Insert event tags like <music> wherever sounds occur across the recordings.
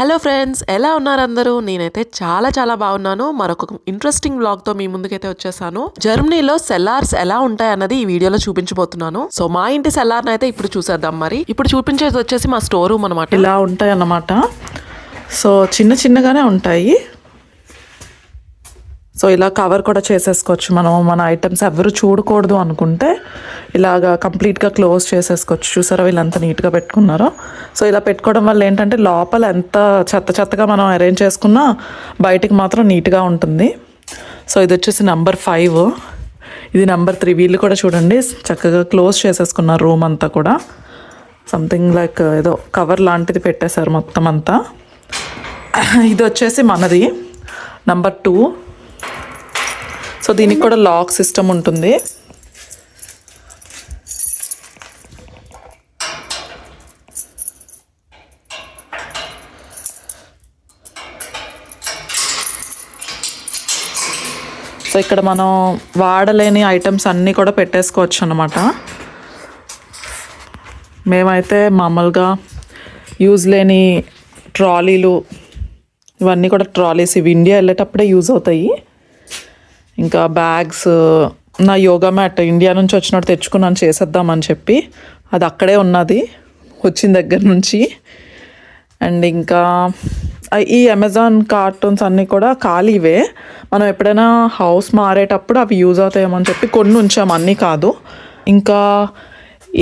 Hello friends ఎలా ఉన్నారు అందరూ? నేనైతే చాలా చాలా బాగున్నాను. మరొక ఇంట్రెస్టింగ్ బ్లాగ్తో మీ ముందుకైతే వచ్చేసాను. జర్మనీలో సెల్లార్స్ ఎలా ఉంటాయి అన్నది ఈ వీడియోలో చూపించబోతున్నాను. సో మా ఇంటి సెల్లార్ అయితే ఇప్పుడు చూసేద్దాం మరి. ఇప్పుడు చూపించేది వచ్చేసి మా స్టోర్ రూమ్ అనమాట ఇలా ఉంటాయి అన్నమాట. సో చిన్న చిన్నగానే ఉంటాయి. సో ఇలా కవర్ కూడా చేసేసుకోవచ్చు. మనం మన ఐటమ్స్ ఎవరు చూడకూడదు అనుకుంటే ఇలాగా కంప్లీట్గా క్లోజ్ చేసేసుకోవచ్చు. చూసారా ఎంత నీట్గా పెట్టుకున్నారో? సో ఇలా పెట్టుకోవడం వల్ల ఏంటంటే లోపల ఎంత చెత్త చెత్తగా మనం అరేంజ్ చేసుకున్నా బయటికి మాత్రం నీట్గా ఉంటుంది. సో ఇది వచ్చేసి నెంబర్ ఫైవ్ ఇది నెంబర్ త్రీ వీళ్ళు కూడా చూడండి చక్కగా క్లోజ్ చేసేసుకున్నారు రూమ్ అంతా కూడా. సంథింగ్ లైక్ ఏదో కవర్ లాంటిది పెట్టేశారు మొత్తం అంతా. ఇది వచ్చేసి మనది నంబర్ టూ సో దీనికి కూడా లాక్ సిస్టమ్ ఉంటుంది. ఇక్కడ మనం వాడలేని ఐటమ్స్ అన్నీ కూడా పెట్టేసుకోవచ్చు అనమాట మేమైతే మామూలుగా యూజ్ లేని ట్రాలీలు ఇవన్నీ కూడా ట్రాలీస్. ఇవి ఇండియా వెళ్ళేటప్పుడే యూజ్ అవుతాయి. ఇంకా బ్యాగ్స్ నా యోగా మ్యాట్ ఇండియా నుంచి వచ్చినట్టు తెచ్చుకున్నాను చేసేద్దామని చెప్పి. అది అక్కడే ఉన్నది వచ్చిన దగ్గర నుంచి. అండ్ ఇంకా ఈ అమెజాన్ కార్టూన్స్ అన్నీ కూడా ఖాళీవే. మనం ఎప్పుడైనా హౌస్ మారేటప్పుడు అవి యూజ్ అవుతాయేమో అని చెప్పి కొన్ని ఉంచాము అన్నీ కాదు. ఇంకా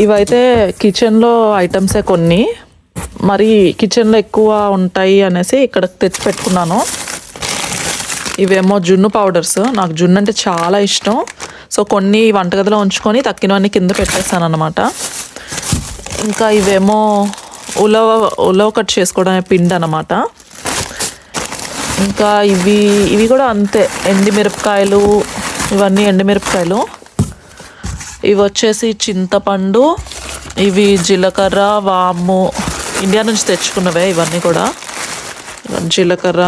ఇవైతే కిచెన్లో ఐటమ్సే కొన్ని. మరి కిచెన్లో ఎక్కువ ఉంటాయి అనేసి ఇక్కడ తెచ్చి పెట్టుకున్నాను. ఇవేమో జున్ను పౌడర్స్ నాకు జున్ను అంటే చాలా ఇష్టం. సో కొన్ని వంటగదిలో ఉంచుకొని తక్కినవన్నీ కింద పెట్టేస్తాను అనమాట ఇంకా ఇవేమో ఉలవ ఉలవ కట్ చేసుకోవడానికి పిండి అనమాట ఇంకా ఇవి ఇవి కూడా అంతే. ఎండిమిరపకాయలు ఇవన్నీ ఎండిమిరపకాయలు. ఇవి వచ్చేసి చింతపండు ఇవి జీలకర్ర వాము. ఇండియా నుంచి తెచ్చుకున్నవే ఇవన్నీ కూడా. జీలకర్ర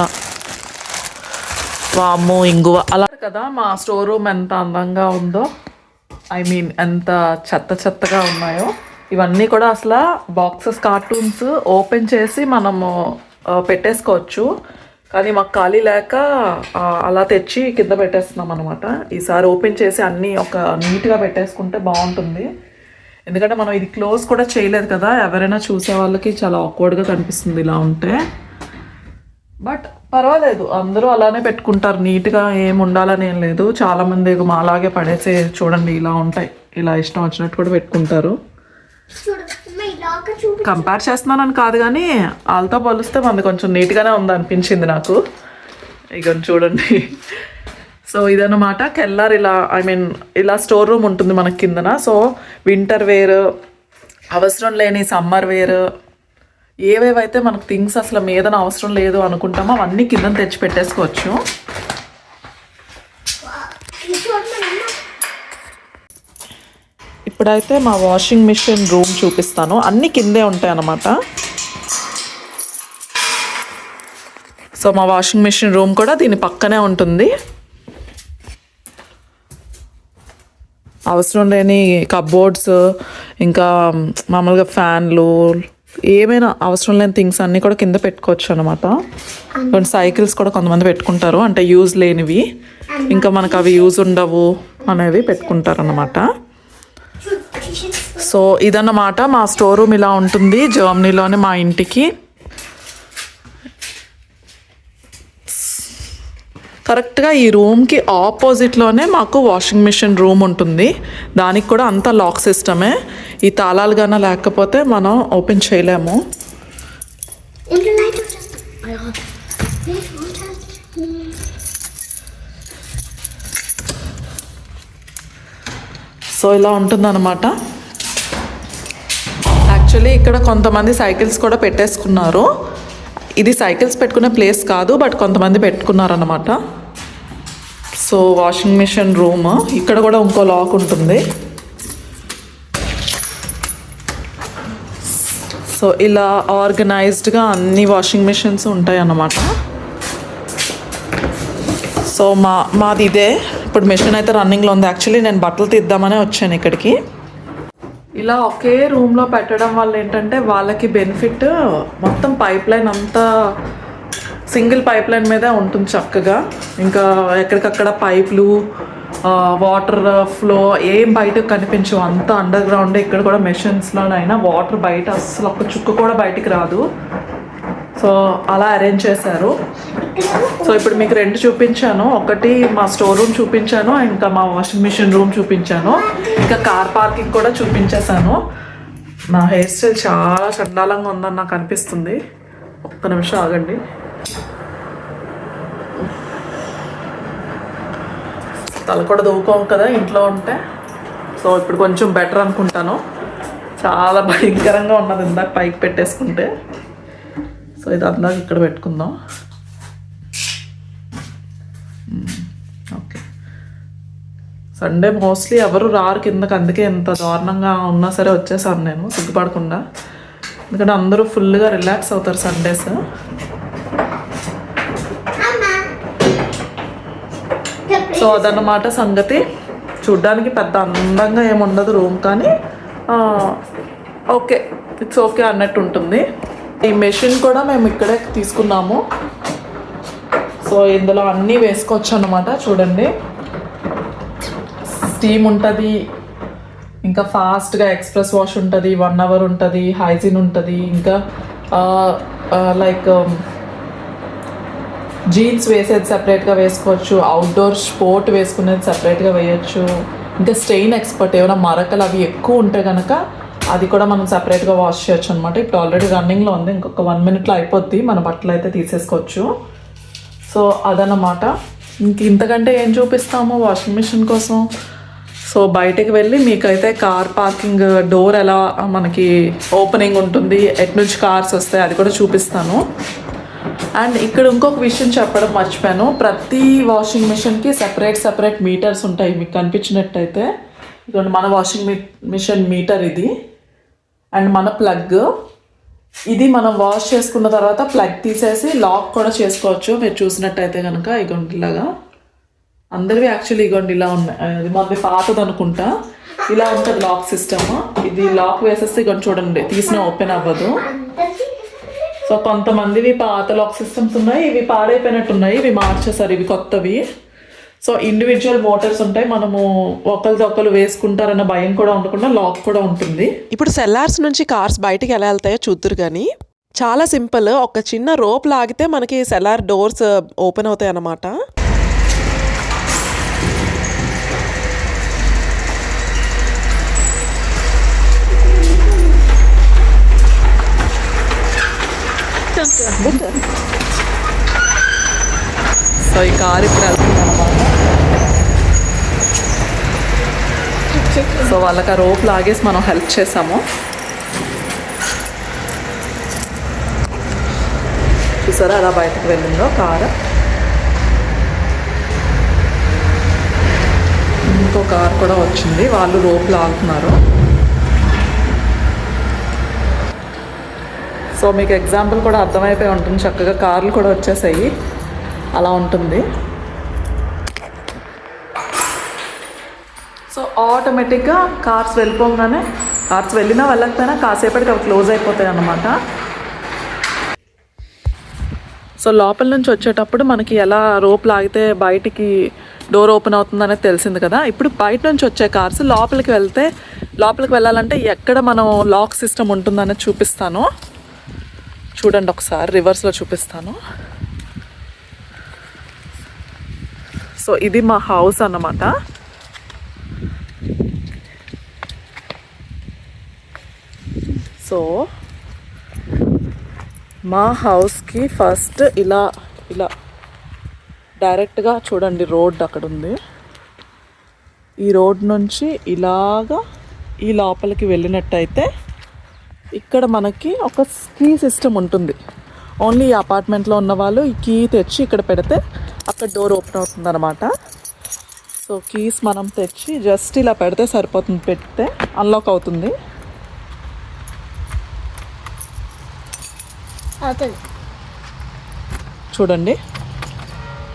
వాము ఇంగువ. అలా కదా మా స్టోర్ రూమ్ ఎంత అందంగా ఉందో. ఐ మీన్ ఎంత చెత్త చెత్తగా ఉన్నాయో. ఇవన్నీ కూడా అసలు బాక్సెస్ కార్టూన్స్ ఓపెన్ చేసి మనము పెట్టేసుకోవచ్చు. కానీ మాకు ఖాళీ లేక అలా తెచ్చి కింద పెట్టేస్తున్నాం అనమాట ఈసారి ఓపెన్ చేసి అన్నీ ఒక నీట్గా పెట్టేసుకుంటే బాగుంటుంది. ఎందుకంటే మనం ఇది క్లోజ్ కూడా చేయలేదు కదా ఎవరైనా చూసే వాళ్ళకి చాలా ఆక్వర్డ్గా కనిపిస్తుంది ఇలా ఉంటే. బట్ పర్వాలేదు అందరూ అలానే పెట్టుకుంటారు. నీట్గా ఏం ఉండాలని ఏం లేదు. చాలామంది మా అలాగే పడేసే చూడండి ఇలా ఉంటాయి. ఇలా ఇష్టం వచ్చినట్టు కూడా పెట్టుకుంటారు. కంపేర్ చేస్తున్నానని కాదు కానీ వాళ్ళతో పోలిస్తే మనది కొంచెం నీట్గానే ఉంది అనిపించింది నాకు. ఇక చూడండి. సో ఇదన్నమాట కెల్లార్ ఇలా ఐ మీన్ ఇలా స్టోర్ రూమ్ ఉంటుంది మనకి కిందన. సో వింటర్ వేర్ అవసరం లేని సమ్మర్ వేర్ ఏవేవైతే మనకు థింగ్స్ అసలు మీదన అవసరం లేదు అనుకుంటామో అవన్నీ కింద తెచ్చి పెట్టేసుకోవచ్చు. ఇప్పుడైతే మా వాషింగ్ మిషన్ రూమ్ చూపిస్తాను. అన్ని కిందే ఉంటాయి అన్నమాట. సో మా వాషింగ్ మిషన్ రూమ్ కూడా దీని పక్కనే ఉంటుంది. అవసరం లేని కబోర్డ్స్ ఇంకా మామూలుగా ఫ్యాన్లు ఏమైనా అవసరం లేని థింగ్స్ అన్నీ కూడా కింద పెట్టుకోవచ్చు అనమాట కొన్ని సైకిల్స్ కూడా కొంతమంది పెట్టుకుంటారు. అంటే యూజ్ లేనివి. ఇంకా మనకు అవి యూజ్ ఉండవు అనేవి పెట్టుకుంటారు అనమాట సో ఇదన్నమాట మా స్టోర్ రూమ్ ఇలా ఉంటుంది జర్మనీలోనే మా ఇంటికి. కరెక్ట్గా ఈ రూమ్కి ఆపోజిట్లోనే మాకు వాషింగ్ మిషన్ రూమ్ ఉంటుంది. దానికి కూడా అంత లాక్ సిస్టమే ఈ తాళాలు కన్నా లేకపోతే మనం ఓపెన్ చేయలేము ఇంట్లో లైట్ వచ్చేస్తా లైట్ వచ్చేస్తా సో ఇలా ఉంటుందన్నమాట. యాక్చువల్లీ ఇక్కడ కొంతమంది సైకిల్స్ కూడా పెట్టేసుకున్నారు. ఇది సైకిల్స్ పెట్టుకునే ప్లేస్ కాదు బట్ కొంతమంది పెట్టుకున్నారన్నమాట. సో వాషింగ్ మిషన్ రూమ్ ఇక్కడ కూడా ఇంకో లాక్ ఉంటుంది. సో ఇలా ఆర్గనైజ్డ్గా అన్ని వాషింగ్ మిషన్స్ ఉంటాయి అన్నమాట సో మా మాది ఇదే. ఇప్పుడు మిషన్ అయితే రన్నింగ్లో ఉంది. యాక్చువల్లీ నేను బట్టలు తీద్దామనే వచ్చాను ఇక్కడికి. ఇలా ఒకే రూమ్లో పెట్టడం వల్ల ఏంటంటే వాళ్ళకి బెనిఫిట్ మొత్తం పైప్ లైన్ అంతా సింగిల్ పైప్ లైన్ మీదే ఉంటుంది చక్కగా. ఇంకా ఎక్కడికక్కడ పైపులు వాటర్ ఫ్లో ఏం బయటకు కనిపించవు. అంతా అండర్ గ్రౌండ్ ఇక్కడ కూడా మెషిన్స్లోనైనా వాటర్ బయట అస్సలు ఒక్క చుక్క కూడా బయటికి రాదు. సో అలా అరేంజ్ చేశారు. సో ఇప్పుడు మీకు రెండు చూపించాను. ఒకటి మా స్టోర్ రూమ్ చూపించాను ఇంకా మా వాషింగ్ మిషన్ రూమ్ చూపించాను. ఇంకా కార్ పార్కింగ్ కూడా చూపించేశాను. నా హెయిర్ స్టైల్ చాలా చండాలంగా ఉందని నాకు అనిపిస్తుంది. ఒక్క నిమిషం ఆగండి. తల కూడా దూకోం కదా ఇంట్లో ఉంటే. సో ఇప్పుడు కొంచెం బెటర్ అనుకుంటాను. చాలా భయంకరంగా ఉన్నది ఇందాక పైకి పెట్టేసుకుంటే. సో ఇది అందాక ఇక్కడ పెట్టుకుందాం. ఓకే సండే మోస్ట్లీ ఎవరు రారు కిందకి అందుకే ఎంత దారుణంగా ఉన్నా సరే వచ్చేసాను నేను సిగ్గుపడకుండా. ఎందుకంటే అందరూ ఫుల్గా రిలాక్స్ అవుతారు సండేస్ సో అదన్నమాట సంగతి. చూడ్డానికి పెద్ద అందంగా ఏముండదు రూమ్ కానీ ఓకే ఇట్స్ ఓకే అన్నట్టు ఉంటుంది. ఈ మెషిన్ కూడా మేము ఇక్కడే తీసుకున్నాము. సో ఇందులో అన్నీ వేసుకోవచ్చు అనమాట చూడండి. స్టీమ్ ఉంటుంది ఇంకా ఫాస్ట్గా ఎక్స్ప్రెస్ వాష్ ఉంటుంది వన్ అవర్ ఉంటుంది హైజీన్ ఉంటుంది ఇంకా లైక్ జీన్స్ వేసేది సపరేట్గా వేసుకోవచ్చు అవుట్డోర్ స్పోర్ట్ వేసుకునేది సపరేట్గా వేయచ్చు. ఇంకా స్టెయిన్ ఎక్స్పర్ట్ ఏమైనా మరకలు అవి ఎక్కువ ఉంటే కనుక అది కూడా మనం సపరేట్గా వాష్ చేయొచ్చు అనమాట ఇప్పుడు ఆల్రెడీ రన్నింగ్లో ఉంది ఇంకొక వన్ మినిట్లో అయిపోద్ది మన బట్టలు అయితే తీసేసుకోవచ్చు. సో అదనమాట ఇంక ఇంతకంటే ఏం చూపిస్తాము వాషింగ్ మిషన్ కోసం? సో బయటకు వెళ్ళి మీకైతే కార్ పార్కింగ్ డోర్ ఎలా మనకి ఓపెనింగ్ ఉంటుంది ఎటు నుంచి కార్స్ వస్తాయి అది కూడా చూపిస్తాను. అండ్ ఇక్కడ ఇంకొక విషయం చెప్పడం మర్చిపోయాను. ప్రతి వాషింగ్ మిషన్కి సెపరేట్ సెపరేట్ మీటర్స్ ఉంటాయి మీకు కనిపించినట్టయితే. ఇక్కడ మన వాషింగ్ మిషన్ మీటర్ ఇది. అండ్ మన ప్లగ్. ఇది మనం వాష్ చేసుకున్న తర్వాత ప్లగ్ తీసేసి లాక్ కూడా చేసుకోవచ్చు. మీరు చూసినట్టయితే కనుక ఇగోండి ఇలాగా అందరివి యాక్చువల్లీ ఇగోండి ఇలా ఉన్నాయి. అది మనది పాతది అనుకుంటా. ఇలా ఉంటుంది లాక్ సిస్టమ్ ఇది లాక్ వేసేస్తే ఇగోండి చూడండి తీసిన ఓపెన్ అవ్వదు. సో కొంతమందివి పాత లాక్ సిస్టమ్స్ ఉన్నాయి ఇవి పాడైపోయినట్టు ఉన్నాయి ఇవి మార్చేసారు ఇవి కొత్తవి. సో ఇండివిజువల్ మోటార్స్ ఉంటాయి. మనము ఒకరిది ఒకరు వేసుకుంటారన్న భయం కూడా ఉండకుండా లాక్ కూడా ఉంటుంది. ఇప్పుడు సెల్లార్స్ నుంచి కార్స్ బయటికి ఎలా వెళ్తాయో చూద్దరు కానీ చాలా సింపుల్ ఒక చిన్న రోప్ లాగితే మనకి సెల్లార్ డోర్స్ ఓపెన్ అవుతాయి అన్నమాట. <laughs> సో ఈ కార్ ఇప్పుడు వెళ్తుంది అనమాట సో వాళ్ళకి ఆ రోప్ లాగేసి మనం హెల్ప్ చేసాము. చూసారా అలా బయటకు వెళ్ళిందో కారు. ఇంకో కార్ కూడా వచ్చింది. వాళ్ళు రోప్ లాగుతున్నారు. సో మీకు ఎగ్జాంపుల్ కూడా అర్థమైపోయి ఉంటుంది. చక్కగా కార్లు కూడా వచ్చేసాయి. అలా ఉంటుంది. ఆటోమేటిక్గా కార్స్ వెళ్ళిపోగానే కార్స్ వెళ్ళినా వెళ్ళకపోయినా కాసేపటికి అవి క్లోజ్ అయిపోతాయి అన్నమాట. సో లోపల నుంచి వచ్చేటప్పుడు మనకి ఎలా రోప్ లాగితే బయటికి డోర్ ఓపెన్ అవుతుందనేది తెలిసింది కదా. ఇప్పుడు బయట నుంచి వచ్చే కార్స్ లోపలికి వెళ్తే లోపలికి వెళ్ళాలంటే ఎక్కడ మనం లాక్ సిస్టమ్ ఉంటుందనేది చూపిస్తాను. చూడండి ఒకసారి రివర్స్లో చూపిస్తాను. సో ఇది మా హౌస్ అన్నమాట. సో మా హౌస్కి ఫస్ట్ ఇలా ఇలా డైరెక్ట్గా చూడండి రోడ్ అక్కడ ఉంది ఈ రోడ్ నుంచి ఇలాగా ఈ లోపలికి వెళ్ళినట్టయితే ఇక్కడ మనకి ఒక కీ సిస్టమ్ ఉంటుంది. ఓన్లీ ఈ అపార్ట్మెంట్లో ఉన్న వాళ్ళు ఈ కీ తెచ్చి ఇక్కడ పెడితే అక్కడ డోర్ ఓపెన్ అవుతుంది అనమాట సో కీస్ మనం తెచ్చి జస్ట్ ఇలా పెడితే సరిపోతుంది. పెడితే అన్లాక్ అవుతుంది. చూడండి.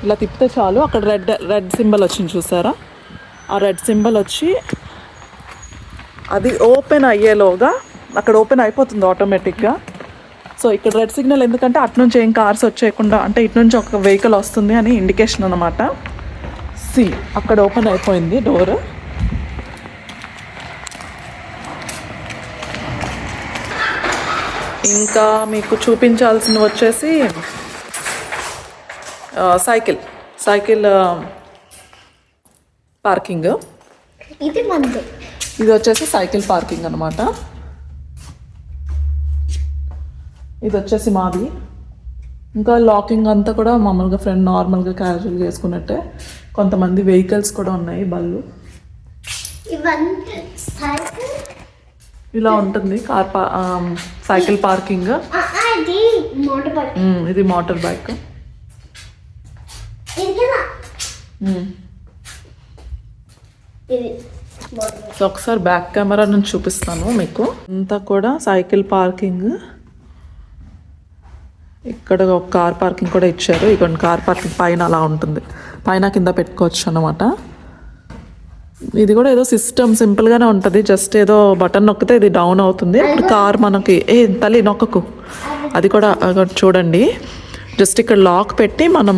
ఇలా తిప్పితే చాలు. అక్కడ రెడ్ రెడ్ సింబల్ వచ్చింది చూసారా? ఆ రెడ్ సింబల్ వచ్చి అది ఓపెన్ అయ్యేలోగా అక్కడ ఓపెన్ అయిపోతుంది ఆటోమేటిక్గా. సో ఇక్కడ రెడ్ సిగ్నల్ ఎందుకంటే అటు నుంచి ఏం కార్స్ వచ్చేయకుండా అంటే ఇటు నుంచి ఒక వెహికల్ వస్తుంది అని ఇండికేషన్ అనమాట సి అక్కడ ఓపెన్ అయిపోయింది డోర్. ఇంకా మీకు చూపించాల్సింది వచ్చేసి సైకిల్. Cycle parking. ఇది మంది. ఇది వచ్చేసి సైకిల్ పార్కింగ్ అనమాట ఇది వచ్చేసి మాది. ఇంకా లాకింగ్ అంతా కూడా మామూలుగా ఫ్రెండ్ నార్మల్గా క్యాజువల్ చేసుకున్నట్టే కొంతమంది వెహికల్స్ కూడా ఉన్నాయి బళ్ళు. ఇలా ఉంటుంది కార్ సైకిల్ పార్కింగ్. ఇది మోటార్ బైక్. ఇది కదా? ఉమ్. ఇది మోటార్ బైక్. సో ఒకసారి బ్యాక్ కెమెరా నుంచి చూపిస్తాను మీకు. అంతా కూడా సైకిల్ పార్కింగ్. ఇక్కడ ఒక కార్ పార్కింగ్ కూడా ఇచ్చారు. ఇక్కడ కార్ పార్కింగ్ పైన అలా ఉంటుంది. పైన కింద పెట్టుకోవచ్చు అనమాట ఇది కూడా ఏదో సిస్టమ్ సింపుల్గానే ఉంటుంది. జస్ట్ ఏదో బటన్ నొక్కితే ఇది డౌన్ అవుతుంది. అప్పుడు కార్ మనకి ఏ తల్లి నొక్కకు. అది కూడా చూడండి. జస్ట్ ఇక్కడ లాక్ పెట్టి మనం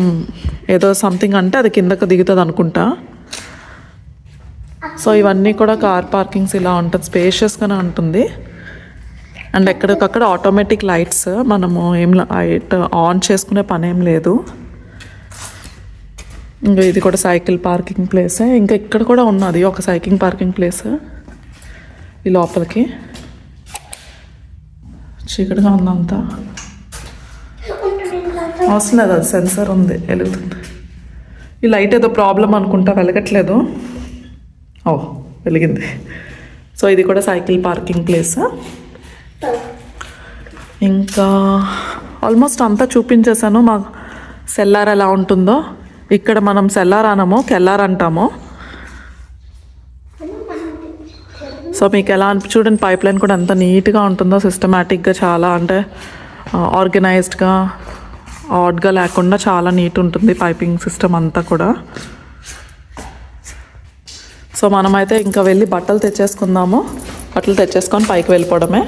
ఏదో సంథింగ్ అంటే అది కిందకు దిగుతుంది అనుకుంటా. సో ఇవన్నీ కూడా కార్ పార్కింగ్స్ ఇలా ఉంటుంది. స్పేషియస్గానే ఉంటుంది. అండ్ ఎక్కడికక్కడ ఆటోమేటిక్ లైట్స్ మనము ఏం లైట్ ఆన్ చేసుకునే పని ఏం లేదు. ఇంకా ఇది కూడా సైకిల్ పార్కింగ్ ప్లేస్ ఇంకా ఇక్కడ కూడా ఉన్నది ఒక సైకిల్ పార్కింగ్ ప్లేస్ ఈ లోపలికి. చీకటిగా ఉందంతా. అవసరం లేదు అది సెన్సర్ ఉంది వెలుగుతుంది. ఈ లైట్ ఏదో ప్రాబ్లం అనుకుంటా వెలగట్లేదు. ఓ వెలిగింది. సో ఇది కూడా సైకిల్ పార్కింగ్ ప్లేస్ ఇంకా ఆల్మోస్ట్ అంతా చూపించేశాను. మా సెల్లార్ ఎలా ఉంటుందో. ఇక్కడ మనం సెల్లార్ అనము కెల్లార్ అంటాము. సో మీకు ఎలా అనిపి చూడండి పైప్ లైన్ కూడా ఎంత నీట్గా ఉంటుందో సిస్టమేటిక్గా చాలా అంటే ఆర్గనైజ్డ్గా ఆడ్గా లేకుండా చాలా నీట్ ఉంటుంది పైపింగ్ సిస్టమ్ అంతా కూడా. సో మనమైతే ఇంకా వెళ్ళి బట్టలు తెచ్చేసుకుందాము. బట్టలు తెచ్చేసుకొని పైకి వెళ్ళిపోవడమే.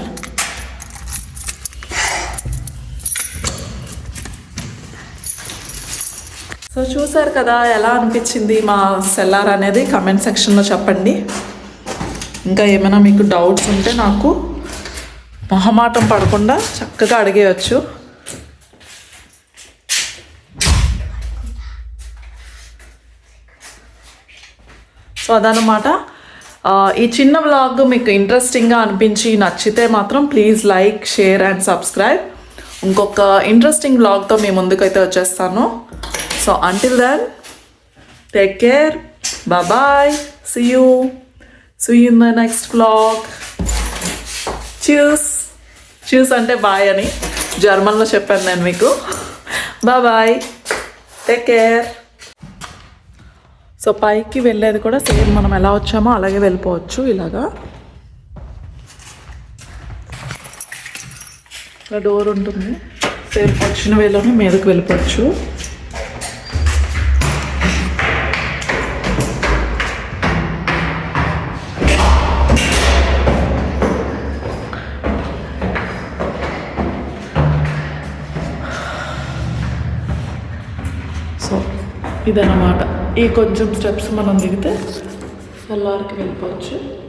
సో చూసారు కదా ఎలా అనిపించింది మా సెల్లార్ అనేది కమెంట్ సెక్షన్లో చెప్పండి. ఇంకా ఏమైనా మీకు డౌట్స్ ఉంటే నాకు మొహమాటం పడకుండా చక్కగా అడిగేయచ్చు. సో అదనమాట ఈ చిన్న వ్లాగ్ మీకు ఇంట్రెస్టింగ్గా అనిపించి నచ్చితే మాత్రం please like share and subscribe ఇంకొక ఇంట్రెస్టింగ్ బ్లాగ్తో మీ ముందుకైతే వచ్చేస్తాను. So until then take care bye see you see in the next vlog చూస్ చూస్ అంటే బాయ్ అని జర్మన్లో చెప్పాను నేను మీకు. బాయ్ టేక్ కేర్ సో పైకి వెళ్ళేది కూడా సేమ్ మనం ఎలా వచ్చామో అలాగే వెళ్ళిపోవచ్చు ఇలాగా. ఇట్లా డోర్ ఉంటుంది. సేఫ్ వచ్చిన వేలోనే మీదకు వెళ్ళిపోవచ్చు. సో ఇదన్నమాట. ఈ కొంచెం స్టెప్స్ మనం దిగితే సెల్లార్కి వెళ్ళిపోవచ్చు.